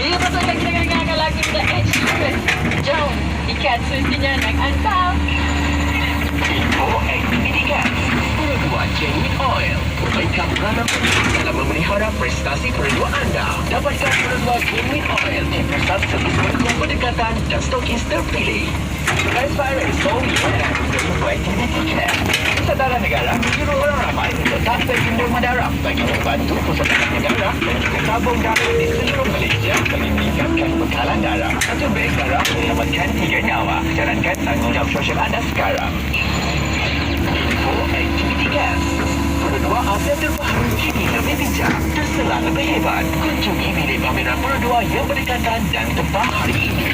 jadi lepas tu? Kita akan dengarkan lagu kita Ed Sheeran jom ikat semestinya naik anda Info Activity Gas Perluan Genuine Oil. Dapatkan di pusat servis dan stokis terpilih. Transparency solely dan Activity Gas Kesedaran negara menjuru orang ramai tak terhindar madaram bagi membantu persediaan negara dan tabung darah di seluruh Malaysia bagi meningkatkan bekalan darah. Satu beg darah menyelamatkan tiga nyawa. Jalankan tanggungjawab sosial anda sekarang. Perdua update terbaru. Kini lebih bijak Terselang lebih hebat. Kunjungi bilik pameran Perdua yang berdekatan dan tepat hari ini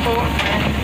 important.